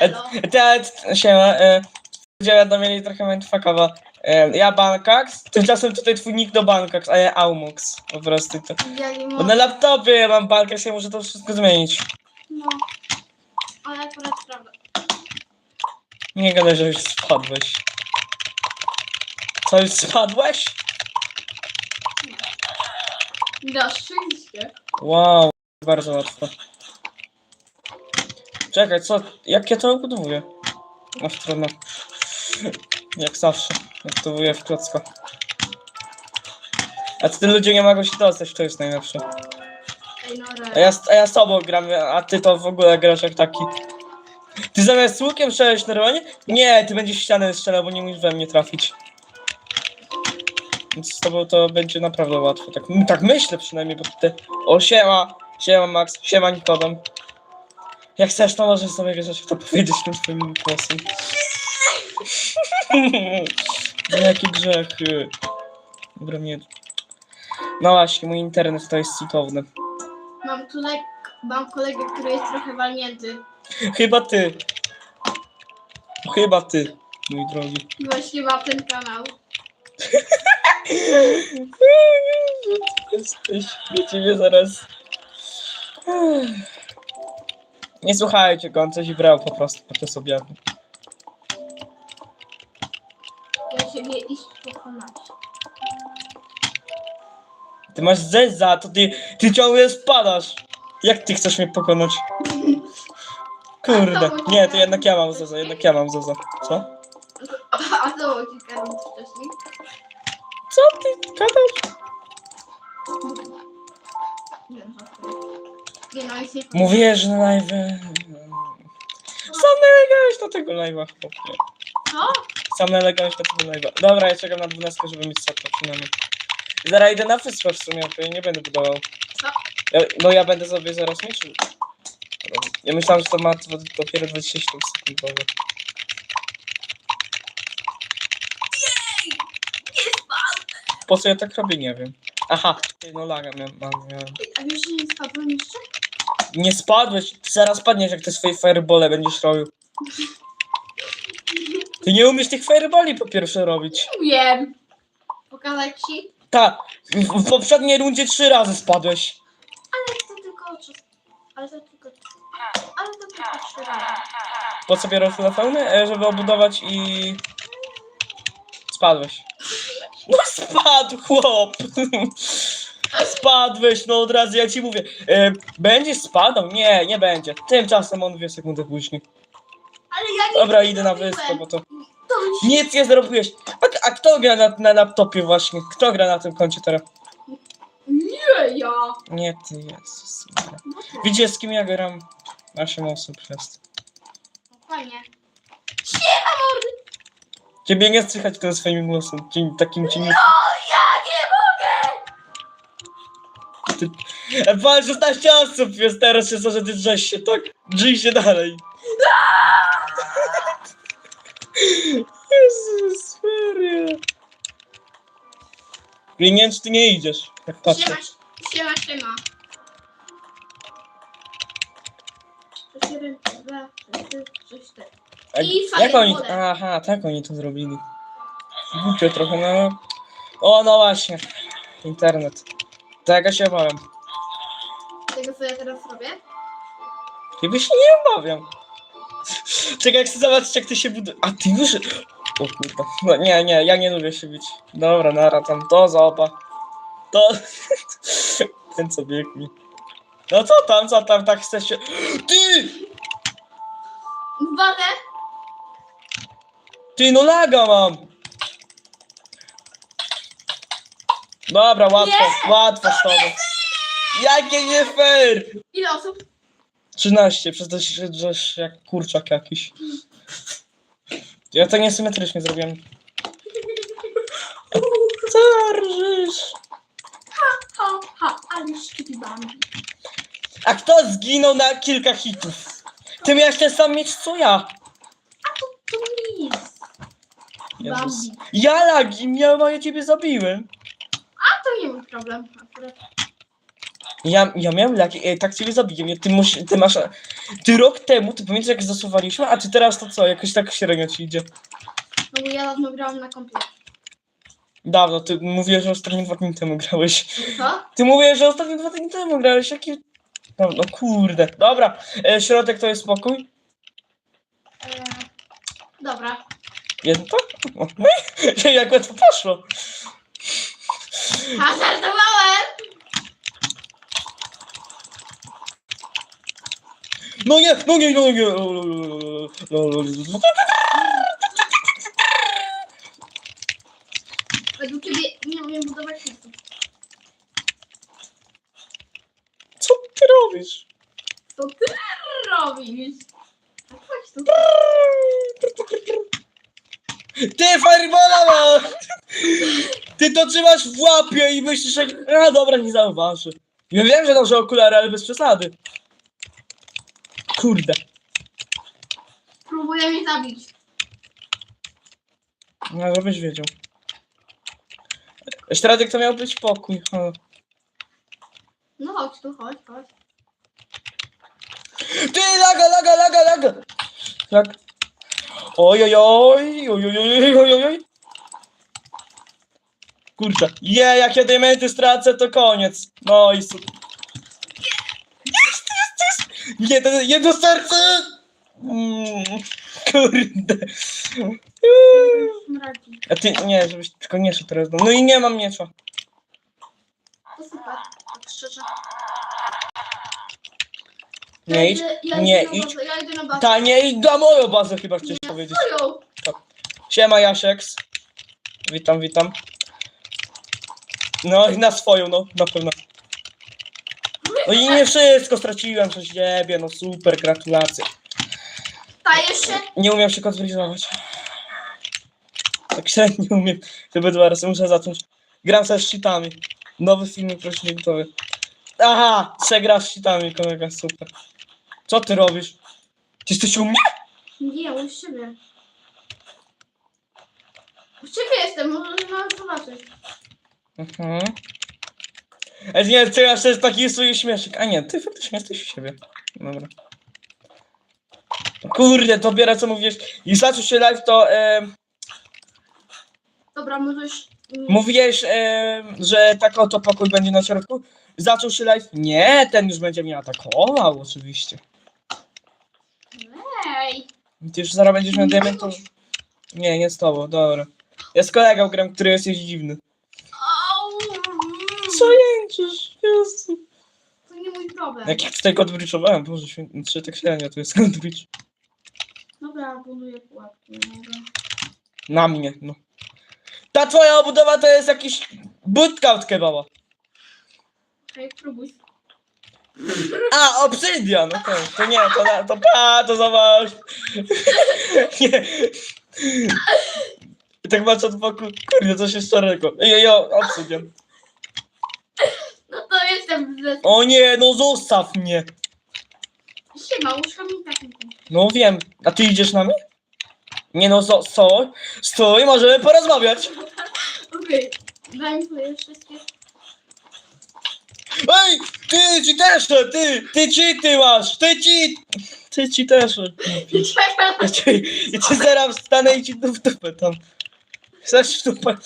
Elo. Teraz się e, ludzie będą mieli trochę mindfuckowo. E, ja Bankax, tymczasem tutaj twój nick do Bankax, a ja Aumux. Po prostu to. Ja nie Bo mogę. na laptopie ja mam Bankax, ja muszę to wszystko zmienić. No. Ale akurat prawda. Nie gadaj, że już spadłeś. Co, już spadłeś? Da, szczęście. Wow, bardzo łatwo. Czekaj, co? Jak ja to obudowuję? Aż trudno. Jak zawsze. Obudowuję w klocka. A ty ludzie nie mogą się dostać, to jest najlepsze. A ja, a ja z tobą gram, a ty to w ogóle grasz jak taki. Ty zamiast łukiem strzelać normalnie? Nie, ty będziesz ścianę strzelał, bo nie musisz we mnie trafić. Więc z tobą to będzie naprawdę łatwo. Tak, tak myślę przynajmniej, bo ty... O, siema! Siema Max, siema Nikodem. Jak chcesz, to możesz sobie coś to powiedzieć tym swoim głosem. Jaki grzech. y. Dobra, nie. No właśnie, mój internet to jest cudowny. Mam tutaj, mam kolegę, który jest trochę walnięty. Chyba ty. Chyba ty, mój drogi. Właśnie ma ten kanał. Jesteś, wiecie mnie zaraz. Nie słuchajcie go, on coś brał po prostu podczas obiadu. Ja siebie iść pokonać. Ty masz zeza, to ty, ty ciągle spadasz. Jak ty chcesz mnie pokonać? Kurde, nie, to jednak ja mam zeza, jednak ja mam zeza. Co? A, co było minut wcześniej? Co ty gadasz? Nie co Nie no, nie Mówię, że na live... Sam nalegałeś na tego live'a, chłopie. Co? Sam nalegałeś na tego live'a. Dobra, ja czekam na 12, żeby mieć setkę przynajmniej. Zaraz idę na wyspę w sumie, to ja nie będę budował. Co? Ja, no ja będę sobie zaraz mieczył. Ja myślałem, że to ma dwa- dopiero 27 sekund. Boże. Po co ja tak robię, nie wiem. Aha, ty, no laga miałem. A wiesz, że nie spadłem jeszcze? Nie spadłeś, ty zaraz padniesz, jak te swoje firebole będziesz robił. Ty nie umiesz tych fireboli po pierwsze robić. Wiem. Pokazać ci? Tak, w, w poprzedniej rundzie trzy razy spadłeś. Ale to tylko trzy. Ale to tylko Ale to tylko trzy razy. Po co biorę telefony? E, Żeby obudować i... Spadłeś. No spadł, chłop! Spadłeś, no od razu ja ci mówię. E, Będziesz spadał? Nie, nie będzie. Tymczasem on dwie sekundy później. Ale ja nie Dobra, idę na wyspę, bo to... To Nic nie zrobiłeś. A, a kto gra na, na laptopie właśnie? Kto gra na tym koncie teraz? nie ja. Nie, ty, Jezus. Maria. Widzicie z kim ja gram? 8 osób jest. Fajnie. Ciebie nie słychać tym swoim głosem. Ci, takim ci nie... No, ja nie mogę! Pan 16 osób jest teraz się że ty drzesz się, tak? Drzyj się dalej. Jezus wiem, czy ty nie idziesz, jak patrzę. Siema, siema, siema. Cztery, dwa, trzy, trzy, cztery. A I jak oni... Aha, tak oni to zrobili. Głupio trochę, no. O, no właśnie. Internet. Tego się obawiam. Tego co ja teraz robię? Chyba się nie obawiam. Czekaj, chcę zobaczyć, jak ty się buduje. A ty już. O kurwa. No nie, nie, ja nie lubię się bić. Dobra, nara tam, to zoba. To. Ten co biegnie. No co tam, co tam, tak chcesz się. Ty! Uwaga! Ty, no laga mam! Dobra, łatwo, łatwo z tobą. Jakie nie fair! Ile osób? 13, przez to się drzesz jak kurczak jakiś. Ja to niesymetrycznie zrobiłem. Co rżysz? Ha, ha, ale szkipi bambi. A kto zginął na kilka hitów? Ty miałeś ten sam mieć co ja. A to, to nic. Jezus. Bambi. Ja lagi miałem, a ja ciebie zabiłem. Nie mój problem akurat. Ja, ja miałem laki, ej, tak ciebie zabiję? Ty, ty masz... Ty rok temu, ty pamiętasz jak zasuwaliśmy, a ty teraz to co? Jakoś tak średnio ci idzie. No bo ja dawno grałam na kompie. Dawno, ty mówiłeś, że ostatnio dwa dni temu grałeś. Co? Ty mówiłeś, że ostatnio dwa dni temu grałeś, jaki... No, no kurde. Dobra, e, środek to jest spokój. E, dobra. Jest to? Jak to poszło. A żartowałem! No nie, no nie, no nie. No, no, no. Według ciebie nie umiem budować system. Co ty robisz? Co ty robisz? A chodź tu. Ty fireballa ma! Ty to trzymasz w łapie i myślisz, że... A dobra, nie zauważy. Ja wiem, że noszę okulary, ale bez przesady. Kurde. Próbuje mnie zabić. No, żebyś wiedział. Środek to miał być pokój. Ha. No chodź tu, chodź, chodź. Ty, laga, laga, laga, laga! Lag. Oj, oj, oj, oj, oj, oj, oj, oj. Kurczę. Je, jak ja diamenty stracę, to koniec. No i super. Jest, jest, jest! Jedno, jedno serce! Mm, kurde. A ty, nie, żebyś tylko nie szedł teraz. No i nie mam miecza. To super. Tak szczerze. Nie idź. idę, ja nie idę na idź. bazę, Ja idę na bazę. Ta, nie idź na moją bazę chyba chciałeś Nie, powiedzieć. swoją. Siema Jasieks. Witam, witam. No i na swoją, no, na pewno. No i nie wszystko straciłem przez ciebie, no super, gratulacje. Stajesz się? Nie umiem się konfligować. Tak średnio umiem. Chyba dwa razy muszę zacząć. Gram ze cheatami. Nowy filmik proszę gotowy. Aha, przegrasz z cheatami, kolega, super. Co ty robisz? Ty jesteś u mnie? Nie, u siebie. U ciebie jestem, możesz nawet zobaczyć. Mhm. Ale nie, masz też taki swój śmieszek. A nie, ty faktycznie jesteś u siebie. Dobra. Kurde, to biorę co mówisz. I zaczął się live, to e, Dobra, możesz... mówiłeś, e, że tak oto pokój będzie na środku. Zaczął się live. Nie, ten już będzie mnie atakował, oczywiście. Ej! Ty już zaraz będziesz miał diamentów. Nie, nie z tobą, dobra. Ja z kolegą gram, który jest dziwny. Co jęczysz? Jezu. To nie mój problem. Jak ja tutaj kod wyczowałem, boże święty, trzy tak średnio, to jest kod wycz. Dobra, buduję pułapki. Na mnie, no. Ta twoja obudowa to jest jakiś budka od kebaba. Okej, próbuj. A, obsydian, okej, to nie, to, na- to pa, to zobacz. nie. I tak patrzę od boku, kurde, coś jest czarnego. Jo, jo, obsydian. No to jestem ze... O nie, no zostaw mnie. Siema, łóżka mi tak nie. No wiem, a ty idziesz na mnie? Nie no, zo- stój, stój, możemy porozmawiać. Okej, daj mi twoje wszystkie... Ej, ty ci też, ty, ty ci, ty masz, ty ci, ty ci też. Czekaj, Ja cię, ja cię zaraz wstanę i ci w dupę tam. Chcesz w dupę?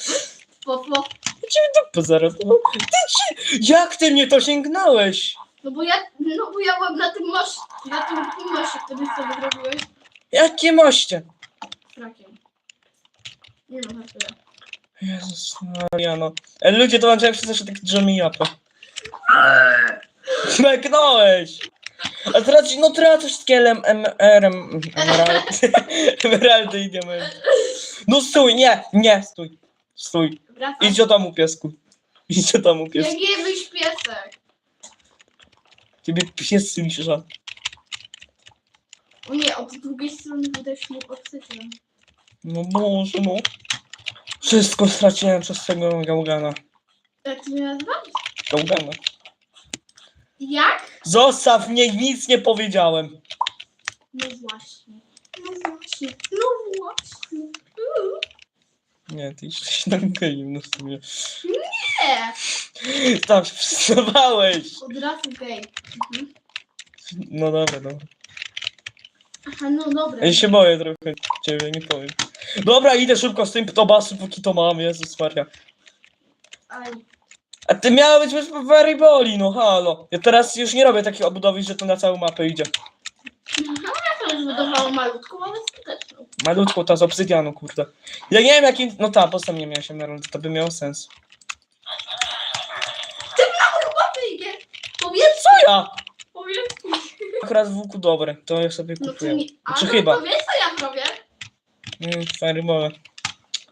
po, po. Ja ci w dupę zaraz. No, ty ci, jak ty mnie to sięgnąłeś? No bo ja, no bo ja byłem na tym masz, na tym moście, który sobie zrobiłeś. Jakie moście? Frakiem. Nie no, tyle. Jezus Maria, no. E, ludzie dołączają się zawsze taki drzemy japę. Smeknąłeś! A traci, no tracisz wszystkie elem, em, erem, emeraldy, emeraldy i diamenty. No stój, nie, nie, stój, stój. Wracam. Idź do domu, piesku. Idź do domu, piesku. Jak je piesek? Ciebie pies słyszy. O nie, od drugiej strony będziesz mógł obsydian. No może, no. Wszystko straciłem przez tego gałgana. Jak ty mnie nazywasz? Gałgana. Jak? Zostaw mnie, nic nie powiedziałem. No właśnie. No właśnie. No właśnie. Uuu. Nie, ty jesteś na game, no w sumie. Nie! Tam się. Od razu gej. Mhm. No dobra, dobra. Aha, no dobra. Ja się boję trochę ciebie, nie powiem. Dobra, idę szybko z tym ptobasu, póki to mam, Jezus Maria. Aj. A ty miała być bez Boli, no halo. Ja teraz już nie robię takiej obudowy, że to na całą mapę idzie. No ja to już wydawało malutką, ale skuteczną. Malutko ta z obsydianu, kurde. Ja nie wiem jakim... No ta, postęp nie miała się Emerald, to by miało sens. Chyba wyjdzie. Powiedz, Co ja? powiedz. Akurat w łuku dobre, to ja sobie No to kupuję. mi... A Czy no, chyba? powiedz, co ja zrobię. Mm, Fireball.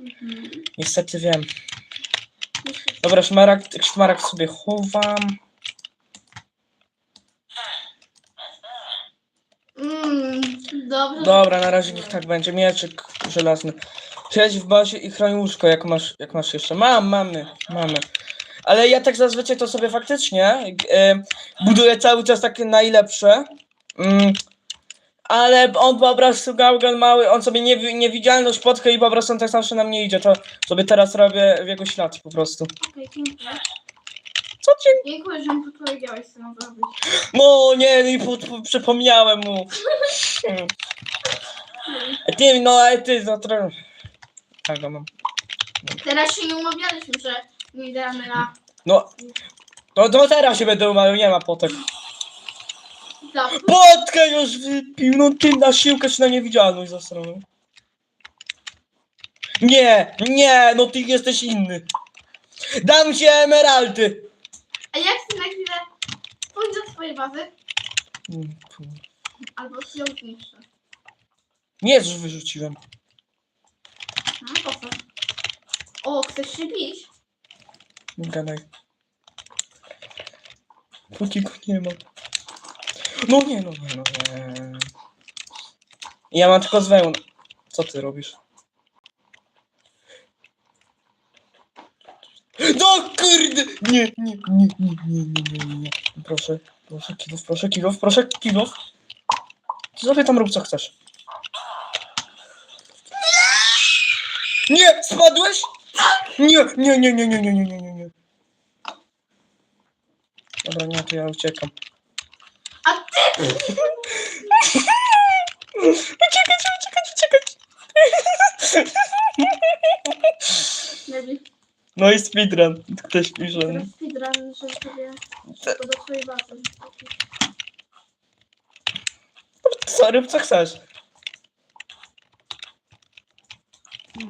Mhm. Niestety wiem. Dobra, szmaragd, szmaragd sobie chowam. Mm, dobrze. Dobra, na razie niech tak będzie. Mieczyk żelazny. Siedź w bazie i chroń łóżko, jak masz, jak masz jeszcze. Mam, mamy, mamy. Ale ja tak zazwyczaj to sobie faktycznie e, buduję cały czas takie najlepsze. Mm, ale on po prostu gałgan mały, on sobie niewi- niewidzialność podkę i po prostu on tak zawsze na mnie idzie. To sobie teraz robię w jego ślad po prostu. Okej, dziękuję. Co cię Dziękuję, że mi podpowiedziałeś, co mam zrobić. No nie, nie po, po, przypomniałem mu. Ty, no ale ty za trochę. Tak, go mam. Teraz się nie umawialiśmy, że nie damy na... No. To, to teraz się będę umawiał, nie ma potek. Potkę już wypił, no ty na siłkę czy na niewidzialność za stroną. Nie, nie, no ty jesteś inny. Dam ci emeraldy. A jak chcę na chwilę pójść do swojej bazy, albo się ją zniszczę. Nie, już wyrzuciłem. No, po co? O, chcesz się bić? Nie gadaj. Póki go nie ma. No nie, no nie, no nie. Ja mam tylko z. Co ty robisz? No kurde! Nie, nie, nie, nie, nie, nie, nie, nie. Proszę, proszę, kilof, proszę, kilof, proszę, kilof. Ty sobie tam rób co chcesz. Nie! Spadłeś? Nie, nie, nie, nie, nie, nie, nie, nie, nie. Dobra, nie, to ja uciekam. Uciekać, uciekać, uciekać. No i speedrun. Ktoś pisze. Teraz speedrun, żeby sobie szybko do swojej bazy. Co, rób co chcesz.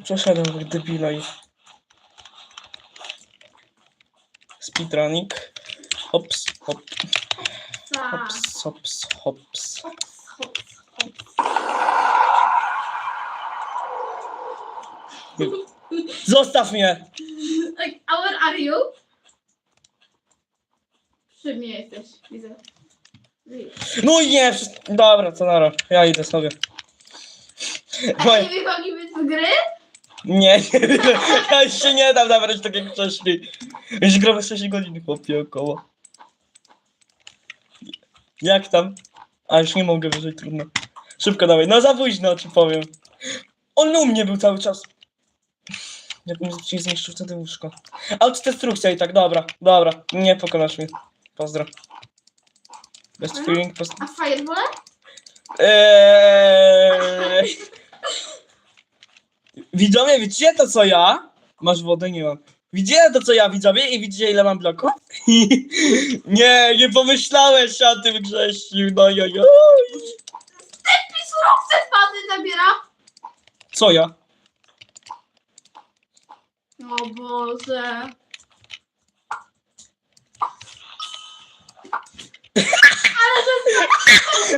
Przeszedłem jak debila i... Speedrunning. Hops, hop, Tak. hops, hops, hops. Hops, hops, hops. Zostaw mnie! Like, where are you? Przy mnie jesteś, widzę. No i nie! wszyscy- Dobra, to nara. Ja idę sobie. A Moje- nie wychodzimy z gry? Nie, nie, ja już się nie dam nabrać tak jak wcześniej. Już gramy 6 godzin chłopie około. Jak tam? A już nie mogę wyżej, trudno. Szybko dawaj, no za późno ci powiem. On u mnie był cały czas. Jakbym ci zniszczył wtedy łóżko. Autodestrukcja i tak, dobra, dobra, nie pokonasz mnie. Pozdro. Best feeling, post... A fireball? Eee... Widzowie, widzicie to co ja? Masz wodę? Nie mam. Widzicie to co ja widzowie i widzicie ile mam bloków? nie, nie pomyślałeś o tym Grześciu, no jo, jo. I surowce spadły zabiera? Co ja? O Boże.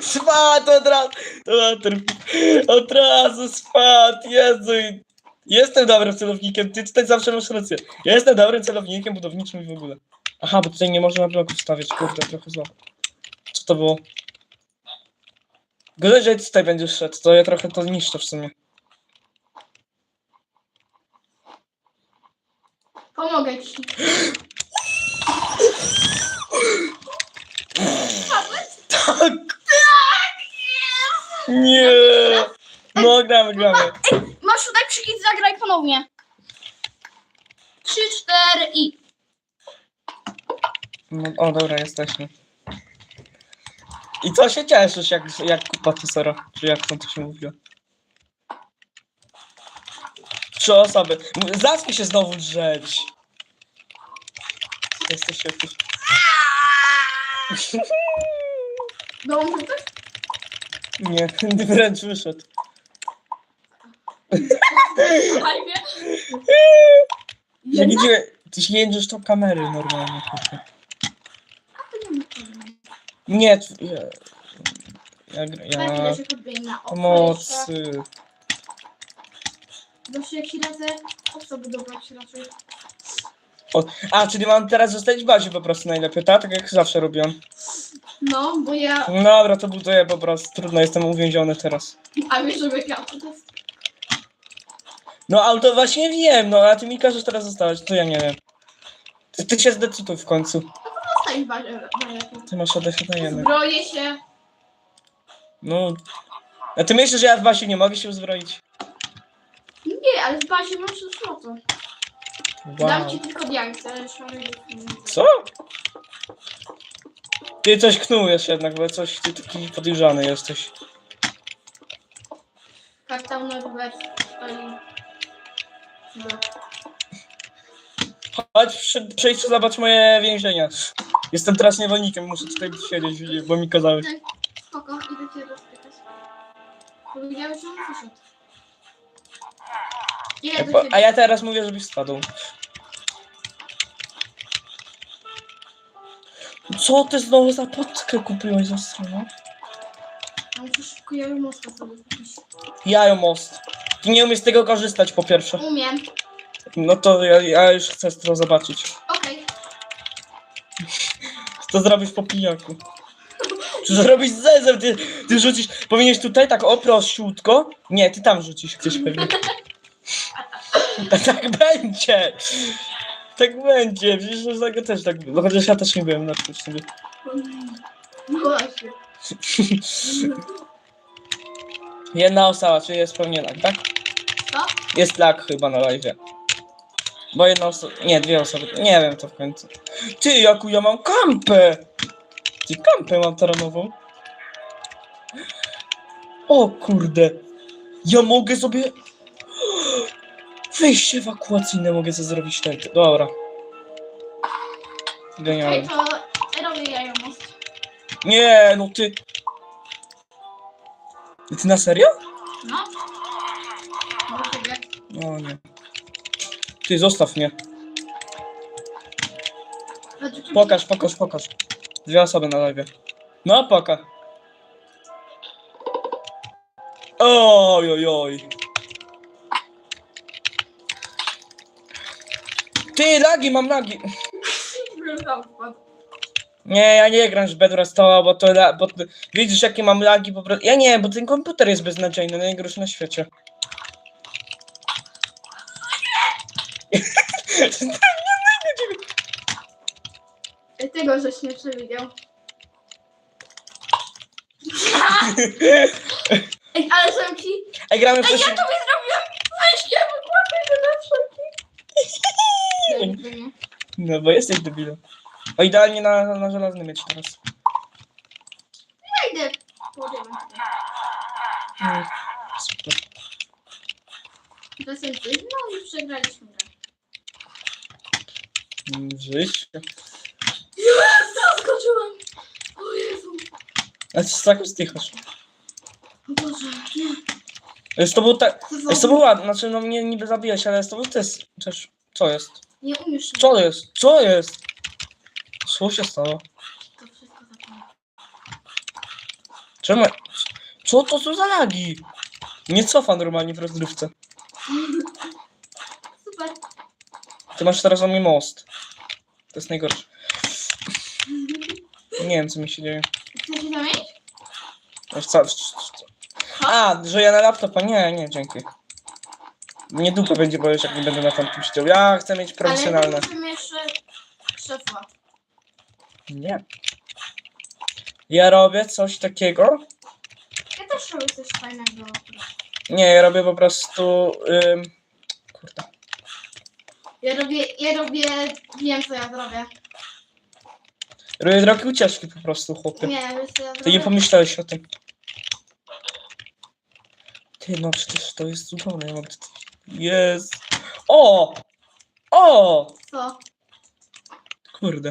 Spadł od razu, od, od razu spadł, Jezu. Jestem dobrym celownikiem, ty tutaj zawsze masz rację. Ja jestem dobrym celownikiem budowniczym i w ogóle. Aha, bo tutaj nie można bloków stawiać, kurde, trochę zło. Co to było? Gorzej, że tutaj będziesz szedł, to ja trochę to niszczę w sumie. Pomogę ci. Tak! Nie! No, gramy, gramy. Masz tutaj przycisk zagraj ponownie. 3, 4 i. No, o, dobra, jesteśmy. I co się cieszysz, jak, jak kupa Tesora? Czy jak tam to się mówiło? Trzy osoby. Zacznij się znowu drzeć. Jesteś jakiś... No, też? Nie, wręcz wyszedł. Fajnie. Ja widziałem... Ty się jedziesz tą kamery normalnie. kurde. A to nie t- ja... Ja... gra- Ja... ja... Się podbiję na oko jeszcze. Pomocy. Zawsze jak się radzę, owca budować raczej. A, czyli mam teraz zostać w bazie po prostu najlepiej, tak? Tak jak zawsze robiłem. No, bo ja... Dobra, to buduję po prostu. Trudno, jestem uwięziony teraz. A wiesz, że jak auto to jest... No, auto właśnie wiem, no, a ty mi każesz teraz zostawać, to ja nie wiem. Ty, ty się zdecyduj w końcu. Zostań w bazie najlepiej. Ty masz ADHD Zbroję się. No. A ty myślisz, że ja w bazie nie mogę się uzbroić? Nie, ale w bazie masz złoto. Dam Wow. ci tylko diaksy, ale szarej Co? Ty coś knujesz jednak, bo coś ty taki podejrzany jesteś. Kartał na. No. Chodź, przy, przejdź zobacz moje więzienia. Jestem teraz niewolnikiem, muszę tutaj siedzieć, bo mi kazałeś. Spoko, idę cię rozpytać. Powiedziałeś, że on wyszedł. Ile do Po- ciebie? A ja teraz mówię, żebyś spadł. Co ty znowu za potkę kupiłeś za stronę? A muszę szybko jaromostka sobie kupić. Jajo most. Ty nie umiesz z tego korzystać po pierwsze. Umiem. No to ja, ja już chcę to zobaczyć. Okej. Co zrobisz po pijaku? Czy zrobić zezem? Ty, ty rzucisz. Powinieneś tutaj tak o prościutko. Nie, ty tam rzucisz gdzieś pewnie. Tak, tak będzie. Tak będzie. Przecież do tego też tak było. Chociaż ja też nie byłem na tym sobie. No właśnie. Jedna osoba, czyli jest pewnie lag, tak? Co? Jest lag chyba na live. Bo jedna osoba. Nie, dwie osoby. Nie wiem to w końcu. Ty, jaku ja mam kampę! Ty kampę mam terenową. O kurde. Ja mogę sobie. Wyjście ewakuacyjne mogę sobie zrobić ten. Dobra. Okej, Genialnie. to robię jajomost. Nie, no ty. Ty na serio? No. Nie. Ty, zostaw mnie. Pokaż, pokaż, pokaż. Dwie osoby na live. No, poka. Oj, oj, oj. Ty, lagi, mam lagi. Nie, ja nie gram w Bedwars Stoła, bo to, bo ty, widzisz jakie mam lagi po prostu. Ja nie, bo ten komputer jest beznadziejny, najgorszy na świecie. Tego żeś nie przewidział. Ej, ale zamki. Ej, gramy w Ej, coś... ja tobie zrobiłam wyjście, wykładaj to na wszelki. No, bo jesteś debilem. O, idealnie na, na żelazny mieć teraz. Ja idę. Podjemy. Super. Bez sensu. No i przegraliśmy grę. Mm, Żyć. Zaskoczyłam. O Jezu. A ty tak stychasz. O Boże, nie. Już to był tak. Już to był ładny, znaczy no mnie niby zabijać, ale to był też. też. Co jest? Nie umiesz. Co jest? Co jest? Co się stało? To wszystko zapomnę. Czemu? Co to są za lagi? Nie cofa normalnie w rozgrywce. Super. Ty masz teraz o mnie most. To jest najgorsze. Nie wiem co mi się dzieje. Chcesz się zamienić? Wiesz co? A, że ja na laptopa? Nie, nie, dzięki. Nie dupa będzie boleć, jak nie będę na tamtym siedział. Ja chcę mieć profesjonalne. Ale musimy jeszcze krzesła. Nie. Ja robię coś takiego. Ja też robię coś fajnego. Nie, ja robię po prostu. Ym... Kurde. Ja robię, ja robię, wiem co ja zrobię. Robię drogie ucieczki po prostu, chłopie. Nie, wiesz co ja Ty nie zrobię? pomyślałeś o tym. Ty, no przecież to jest cudowne, ja mam tutaj... Jest! O! O! Co? Kurde.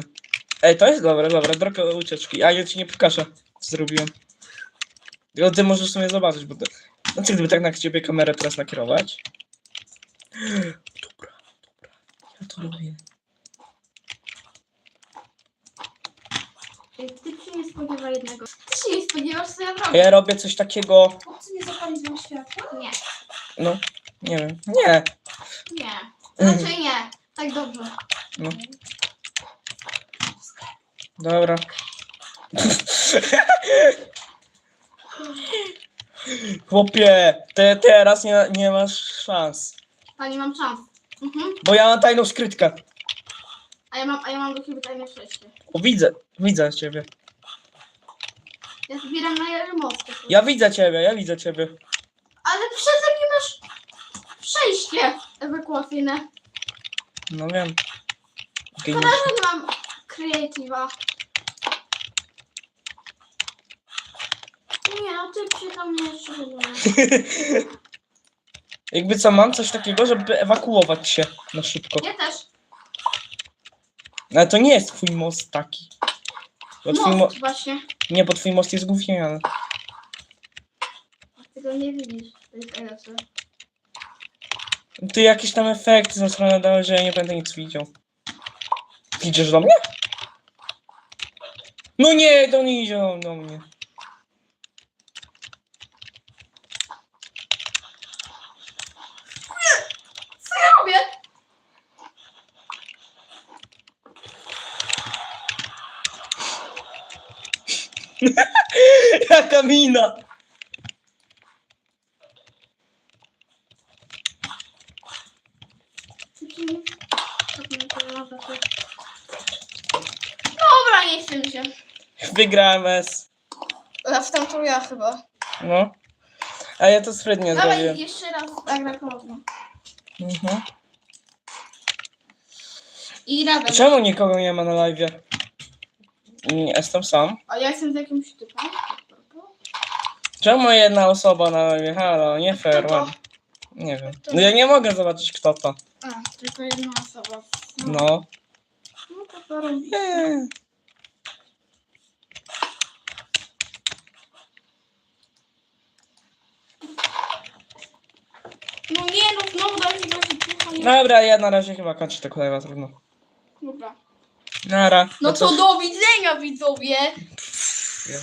Ej, to jest dobre, dobra, droga ucieczki. A ja ci nie pokażę, co zrobiłem. Tylko ty możesz sobie zobaczyć, bo to... Znaczy, gdyby tak na ciebie kamerę teraz nakierować. Ej, Ty się nie spodziewa jednego. Ty się nie spodziewasz, co ja robię? ja robię coś takiego... Chłopcy nie zapalić wam światła? Nie, No, nie wiem. Nie. nie. Raczej nie. Tak dobrze. No. Dobra. Chłopie, ty teraz nie, nie masz szans. A nie mam szans. Mhm. Bo ja mam tajną skrytkę. A ja mam, a ja mam do ciebie tajne przejście. O, widzę, widzę ciebie. Ja zbieram na remotkę. Ja widzę ciebie, ja widzę ciebie. Ale przeze mnie masz przejście ewakuacyjne. No wiem. Szkoda, Geniusz. że nie mam creative'a. Nie, no ty się tam nie jeszcze. Jakby co, mam coś takiego, żeby ewakuować się na szybko. Ja też. Ale to nie jest twój most taki. Bo twój mo- Most właśnie. nie, bo twój most jest gówniany. Ty go nie widzisz. To jest. Ty jakieś tam efekty ze strony dałeś, że ja nie będę nic widział. Idziesz do mnie? No nie, to nie idzie do mnie. Co ja robię? Jaka mina! Dobra, nie chcę mi się. Wygrałem S. A w tamtą ja chyba. No. A ja to sprytnie Dawaj zrobiłem. jeszcze raz tak na ponowno. Mhm. I razem. Czemu nikogo nie ma na live? Nie, jestem sam. A ja jestem z jakimś typem. Czemu jedna osoba na live? Halo, nie fair. Kto to? Nie wiem. No ja nie mogę zobaczyć kto to. A, tylko jedna osoba. No. No to to robi. No nie, no znowu daj mi słuchaj. Dobra, ja na razie chyba kończę tego live'a, trudno. Dobra. Nara. No co- to do widzenia widzowie. Ja-